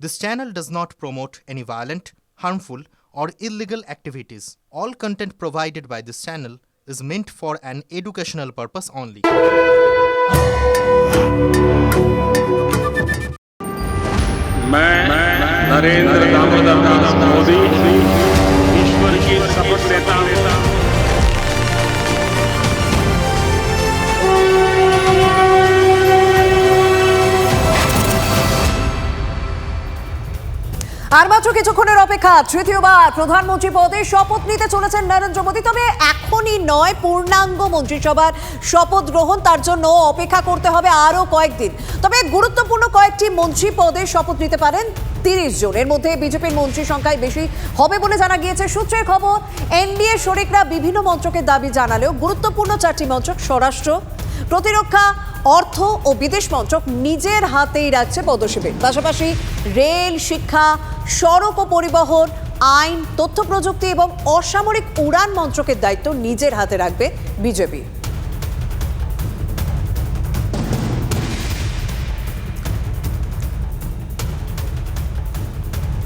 This channel does not promote any violent, harmful, or illegal activities. All content provided by this channel is meant for an educational purpose only. मैं नरेंद्र दामोदर दास আর মাত্র কিছুক্ষণের অপেক্ষা, তৃতীয়বার প্রধানমন্ত্রী পদে শপথ নিতে চলেছেন নরেন্দ্র মোদী। তবে এখনই নয়, পূর্ণাঙ্গ মন্ত্রিসভার শপথ গ্রহণ, তার জন্য অপেক্ষা করতে হবে আরও কয়েকদিন। তবে গুরুত্বপূর্ণ কয়েকটি মন্ত্রী পদে শপথ নিতে পারেন তিরিশ জন। এর মধ্যে বিজেপির মন্ত্রী সংখ্যায় বেশি হবে বলে জানা গিয়েছে। সূত্রের খবর, এনডিএ শরিকরা বিভিন্ন মন্ত্রকের দাবি জানালেও গুরুত্বপূর্ণ চারটি মন্ত্রক স্বরাষ্ট্র, প্রতিরক্ষা অর্থ ও বিদেশ মন্ত্রক নিজের হাতেই রাখছে পদশিবির পাশাপাশি রেল, শিক্ষা, সড়ক ও পরিবহন, আইন, তথ্য প্রযুক্তি এবং অসামরিক উড়ান মন্ত্রকের দায়িত্ব নিজের হাতে রাখবে বিজেপি।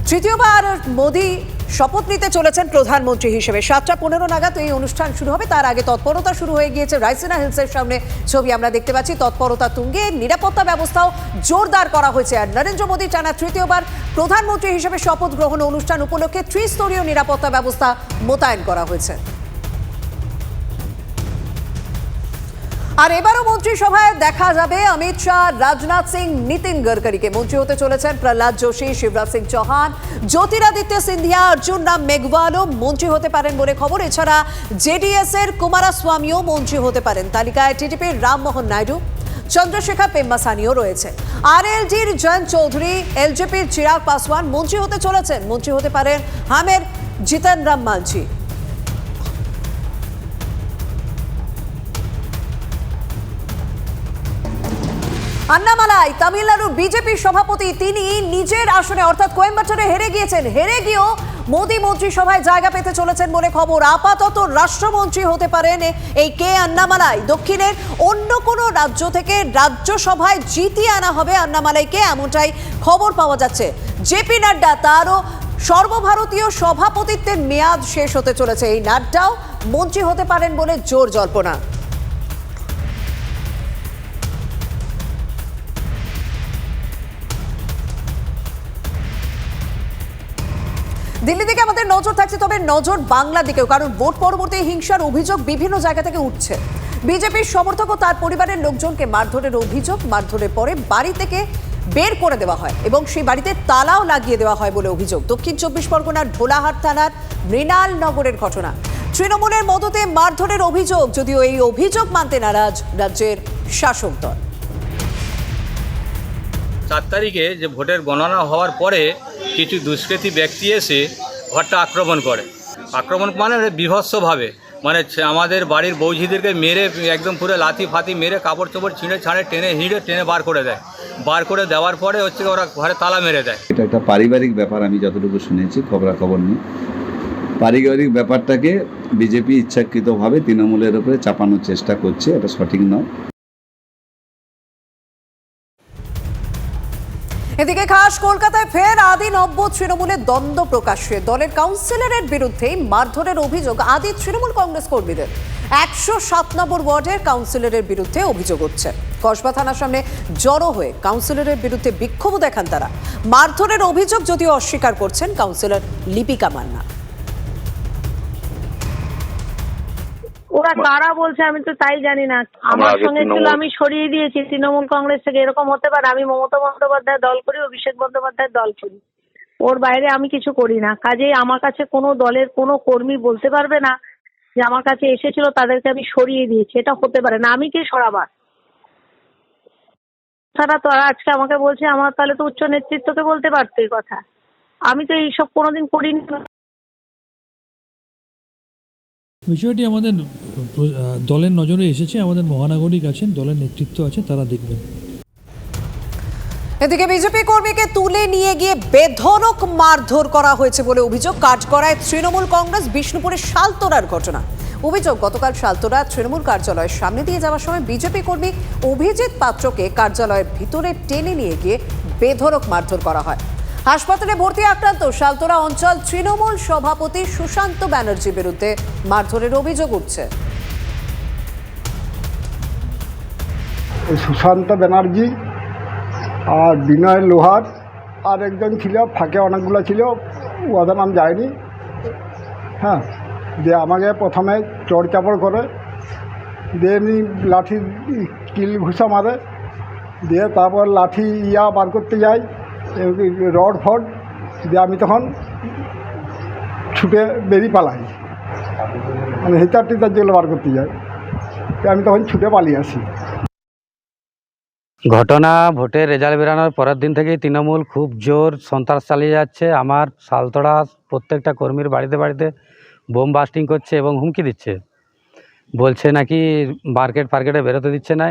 তৃতীয়বার মোদী শপথ নিতে চলেছেন প্রধানমন্ত্রী হিসেবে। সাতটা পনেরো নাগাদ এই অনুষ্ঠান শুরু হবে। তার আগে তৎপরতা শুরু হয়ে গিয়েছে রাইসিনা হিলসের সামনে। ছবি আমরা দেখতে পাচ্ছি, তৎপরতা তুঙ্গে। নিরাপত্তা ব্যবস্থাও জোরদার করা হয়েছে। আর নরেন্দ্র মোদী টানা তৃতীয়বার প্রধানমন্ত্রী হিসেবে শপথ গ্রহণ অনুষ্ঠান উপলক্ষে ত্রিস্তরীয় নিরাপত্তা ব্যবস্থা মোতায়েন করা হয়েছে। আর এবারও মন্ত্রিসভায় দেখা যাবে অমিত শাহ, রাজনাথ সিং, নীতিন গডকরিকে। মন্ত্রী হতে চলেছেন প্রহ্লাদ যোশী, শিবরাজ সিং চৌহান, জ্যোতিরাদিত্য সিন্ধিয়া অর্জুন রাম মেঘওয়ালও মন্ত্রী হতে পারেন বলে খবর। এছাড়া জেডিএস এর কুমারাস্বামীও মন্ত্রী হতে পারেন। তালিকায় টিডিপির রামমোহন নাইডু, চন্দ্রশেখর পেম্মাসানিও রয়েছে। আর এলজির জয়ন্ত চৌধুরী, এলজেপির চিরাগ পাসওয়ান মন্ত্রী হতে চলেছেন। মন্ত্রী হতে পারেন হামের জিতন রাম মাঝি। আন্নামালাই তামিলনাড়ু বিজেপির সভাপতি তিনি নিজের আসনে, অর্থাৎ কোয়েম্বাটোরে হেরে গিয়েছেন। হেরে গিয়েও মোদী মন্ত্রিসভায় জায়গা পেতে চলেছেন বলে খবর। আপাতত রাষ্ট্রমন্ত্রী হতে পারেন এই কে আন্নামালাই। দক্ষিণের অন্য কোনো রাজ্য থেকে রাজ্যসভায় জিতিয়ে আনা হবে আন্নামালাইকে, এমনটাই খবর পাওয়া যাচ্ছে। জেপি নাড্ডা, তারও সর্বভারতীয় সভাপতিত্বের মেয়াদ শেষ হতে চলেছে। এই নাড্ডাও মন্ত্রী হতে পারেন বলে জোর জল্পনা। দিল্লি থেকে আমাদের নজর থাকছে, তবে নজর বাংলা দিকেও, কারণ ভোট পরবর্তী হিংসার অভিযোগ বিভিন্ন জায়গা থেকে উঠছে। বিজেপির সমর্থক ও তার পরিবারের লোকজনকে মারধরের অভিযোগ, মারধরের পরে বাড়ি থেকে বের করে দেওয়া হয় এবং সেই বাড়িতে তালাও লাগিয়ে দেওয়া হয় বলে অভিযোগ। দক্ষিণ চব্বিশ পরগনার ভোলাহাট থানার মৃণাল নগরের ঘটনা। তৃণমূলের মদতে মারধরের অভিযোগ, যদিও এই অভিযোগ মানতে নারাজ রাজ্যের শাসক দল। চার তারিখে যে ভোটের গণনা হওয়ার পরে কিছু দুষ্কৃতী ব্যক্তি এসে ঘরটা আক্রমণ করে। আক্রমণ মানে বিভৎসভাবে। মানে আমাদের বাড়ির বৌঝিদেরকে মেরে একদম পুরো লাথি ফাতি মেরে কাপড় চোপড় ছিঁড়ে ছাড়ে টেনে হিঁড়ে টেনে বার করে দেয়। বার করে দেওয়ার পরে হচ্ছে ওরা ঘরে তালা মেরে দেয়। এটা একটা পারিবারিক ব্যাপার, আমি যতটুকু শুনেছি, খবরাখবর নিয়ে পারিবারিক ব্যাপারটাকে বিজেপি ইচ্ছাকৃতভাবে তৃণমূলের উপরে চাপানোর চেষ্টা করছে, এটা সঠিক নয়। এদিকে খাস কলকাতায় ফের আদি নব্য তৃণমূলের দ্বন্দ্ব প্রকাশ্যে। দলের কাউন্সিলরের বিরুদ্ধে মারধরের অভিযোগ আদি তৃণমূল কংগ্রেস কর্মীদের। একশো সাত নম্বর ওয়ার্ডের কাউন্সিলরের বিরুদ্ধে অভিযোগ হচ্ছে কসবা থানার সামনে জড়ো হয়ে কাউন্সিলরের বিরুদ্ধে বিক্ষোভ দেখান তারা। মারধরের অভিযোগ যদিও অস্বীকার করছেন কাউন্সিলর লিপিকা মান্না। ওরা কারা বলছে আমি তো তাই জানি না। আমার সঙ্গে ছিল আমি সরিয়ে দিয়েছি। তৃণমূল কংগ্রেস থেকে এরকম হতে পারে। আমি মমতা বন্দ্যোপাধ্যায় দল করি অভিষেক বন্দ্যোপাধ্যায় দল করি। ওর বাইরে আমি কিছু করি না। কাজেই আমার কাছে কোনো দলের কোনো কর্মী বলতে পারবে না যে আমার কাছে এসেছিল তাদেরকে আমি সরিয়ে দিয়েছি। এটা হতে পারে না। আমি কে সরাবার? তারা তো আজকে আমাকে বলছে আমার তাহলে তো উচ্চ নেতৃত্বকে বলতে পারতো এই কথা। আমি তো এইসব কোনোদিন করিনি। বিষয়টি আমাদের দলের নজরে এসেছে, আমাদের মহানাগরিক আছেন, দলের নেতৃত্ব আছে, তারা দেখবেন। এদিকে বিজেপি কর্মীকে তুলে নিয়ে গিয়ে বেধড়ক মারধর করা হয়েছে বলে অভিযোগ কাজ করায় তৃণমূল কংগ্রেস বিষ্ণুপুরের শালতোরার ঘটনা। অভিযোগ, গতকাল শালতোরা তৃণমূল কার্যালয়ের সামনে দিয়ে যাওয়ার সময় বিজেপি কর্মী অভিজিৎ পাত্রকে কার্যালয়ের ভিতরে টেনে নিয়ে গিয়ে বেধড়ক মারধর করা হয়। হাসপাতালে ভর্তি আক্রান্ত শালতোরা অঞ্চল তৃণমূল সভাপতি সুশান্ত ব্যানার্জির বিরুদ্ধে মারধরের অভিযোগ উঠছে। সুশান্ত ব্যানার্জি আর বিনয় লোহার আর একজন ছিল, ফাঁকে অনেকগুলো ছিল, ওদের নাম যায়নি। হ্যাঁ দিয়ে আমাকে প্রথমে চড় চাপড় করে, দিয়ে এমনি লাঠি কিল ঘুষা মারে, দিয়ে তারপর লাঠি ইয়া বার করতে যাই, রড ফড, দিয়ে আমি তখন ছুটে বেরিয়ে পালাই। মানে হিতার টিতার যেগুলো বার করতে যাই আমি তখন ছুটে পালিয়ে আসি। ঘটনা ভোটের রেজাল্ট বেরানোর পরের দিন থেকেই তৃণমূল খুব জোর সন্ত্রাস চালিয়ে যাচ্ছে। আমার সালতড়া প্রত্যেকটা কর্মীর বাড়িতে বাড়িতে বোম বাস্টিং করছে এবং হুমকি দিচ্ছে। বলছে নাকি মার্কেট ফার্কেটে বেরোতে দিচ্ছে না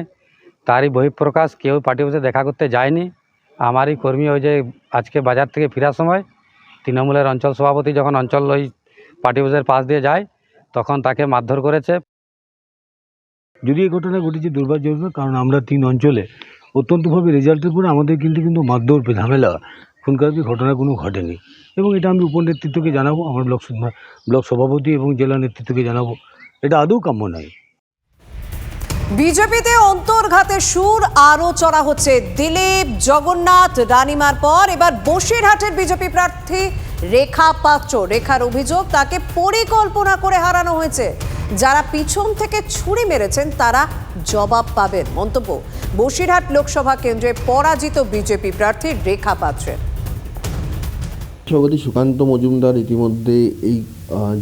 তারই বহিঃপ্রকাশ, কেউ পার্টি অফিসে দেখা করতে যায়নি। আমারই কর্মী ওই যে আজকে বাজার থেকে ফেরার সময় তৃণমূলের অঞ্চল সভাপতি যখন অঞ্চল ওই পার্টি অফিসের পাশ দিয়ে যায়, তখন তাকে মারধর করেছে। যদি এই ঘটনা ঘটেছে দুর্ভাগ্যজনক, কারণ আমরা তিন অঞ্চলে অত্যন্তভাবে রেজাল্টের পরে আমাদের কিন্তু কিন্তু মারধর ঝামেলা খুনখারাপি ঘটনা কোনো ঘটেনি। এবং এটা আমি উপনেতৃত্বকে জানাব, আমার ব্লক ব্লক সভাপতি এবং জেলা নেতৃত্বকে জানাব। এটা আদৌ কাম্য নয়। বিজেপিতে অন্তর্ঘাতের সুর আরও চড়া হচ্ছে দিলীপ, জগন্নাথ, রানিমার পর। এবার বসিরহাটের বিজেপি প্রার্থী রেখা পাত্র, রেখার অভিযোগ, তাকে পরিকল্পনা করে হারানো হয়েছে। যারা পিছন থেকে ছুরি মেরেছেন, তারা জবাব পাবেন মন্তব্য। বসিরহাট লোকসভা কেন্দ্রে পরাজিত বিজেপি প্রার্থী রেখা পাত্রের সভাপতি সুকান্ত মজুমদার, ইতিমধ্যে এই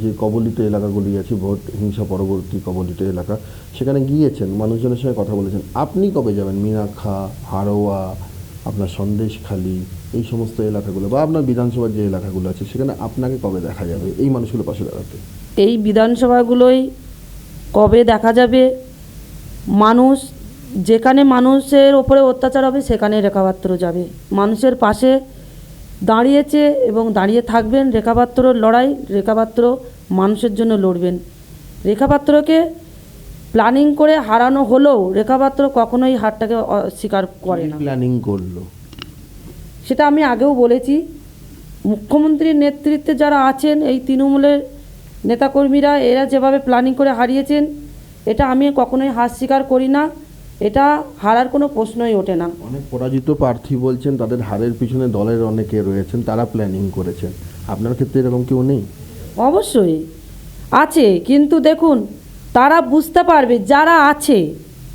যে কবলিত এলাকাগুলি আছে ভোট হিংসা পরবর্তী কবলিত এলাকা, সেখানে গিয়েছেন, মানুষজনের সঙ্গে কথা বলেছেন। আপনি কবে যাবেন? মিনাখা হারোয়া, আপনার সন্দেশখালি, এই সমস্ত এলাকাগুলো বা আপনার বিধানসভার যে এলাকাগুলো আছে, সেখানে আপনাকে কবে দেখা যাবে? এই মানুষগুলো পাশে দাঁড়াতে। এই বিধানসভাগুলোই কবে দেখা যাবে? মানুষ যেখানে মানুষের ওপরে অত্যাচার হবে সেখানে রেখাপাত্র যাবে। মানুষের পাশে দাঁড়িয়েছে এবং দাঁড়িয়ে থাকবেন রেখাপাত্রর লড়াই রেখাপাত্র মানুষের জন্য লড়বেন। রেখাপাত্রকে প্ল্যানিং করে হারানো হলেও রেখাপাত্র কখনোই হারটাকে অস্বীকার করে না। প্ল্যানিং করল? সেটা আমি আগেও বলেছি। মুখ্যমন্ত্রীর নেতৃত্বে যারা আছেন এই তৃণমূলের নেতাকর্মীরা এরা যেভাবে প্ল্যানিং করে হারিয়েছেন এটা আমি কখনোই হার স্বীকার করি না। এটা হারার কোনো প্রশ্নই ওঠে না। অনেক পরাজিত প্রার্থী বলছেন তাদের হারের পিছনে দলের অনেকে রয়েছেন তারা প্ল্যানিং করেছেন। আপনার ক্ষেত্রে এরকম কেউ নেই? অবশ্যই। আছে কিন্তু দেখুন তারা বুঝতে পারবে যারা আছে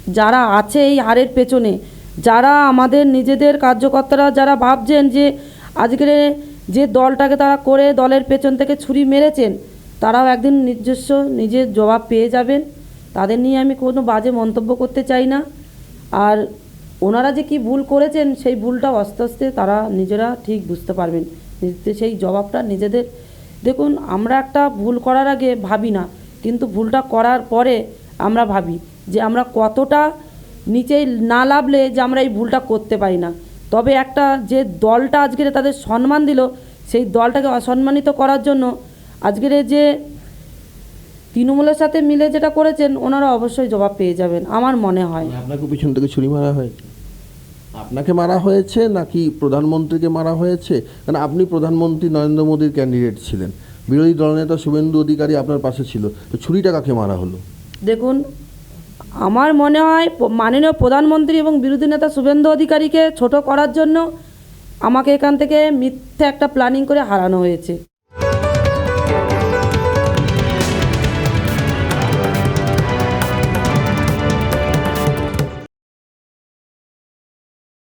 যারা আছে এই হারের পেছনে যারা আমাদের নিজেদের কার্যকর্তারা যারা ভাবছেন যে আজকের যে দলটাকে তারা করে দলের পেছন থেকে ছুরি মেরেছেন তারাও একদিন নিজস্ব নিজের জবাব পেয়ে যাবেন। তাদের নিয়ে আমি কোনো বাজে মন্তব্য করতে চাই না। আর ওনারা যে কি ভুল করেছেন, সেই ভুলটা আস্তে আস্তে তারা নিজেরা ঠিক বুঝতে পারবেন। সেই জবাবটা নিজেদের। দেখুন, আমরা একটা ভুল করার আগে ভাবি না, কিন্তু ভুলটা করার পরে আমরা ভাবি যে আমরা কতটা নিচেই না লাভলে যে আমরা এই ভুলটা করতে পারি না। তবে একটা যে দলটা আজকের তাদের সম্মান দিল, সেই দলটাকে অসম্মানিত করার জন্য আজকের এই যে তৃণমূলের সাথে মিলে যেটা করেছেন ওনারা অবশ্যই জবাব পেয়ে যাবেন আমার মনে হয়। আপনাকে পিছন থেকে ছুরি মারা হয়েছে? আপনাকে মারা হয়েছে নাকি প্রধানমন্ত্রীকে মারা হয়েছে? কারণ আপনি প্রধানমন্ত্রী নরেন্দ্র মোদীর ক্যান্ডিডেট ছিলেন। বিরোধী দলনেতা শুভেন্দু অধিকারী আপনার পাশে ছিল তো ছুরিটা কাকে মারা হলো? দেখুন আমার মনে হয় মাননীয় প্রধানমন্ত্রী এবং বিরোধী নেতা শুভেন্দু অধিকারীকে ছোট করার জন্য আমাকে এখান থেকে মিথ্যে একটা প্ল্যানিং করে হারানো হয়েছে।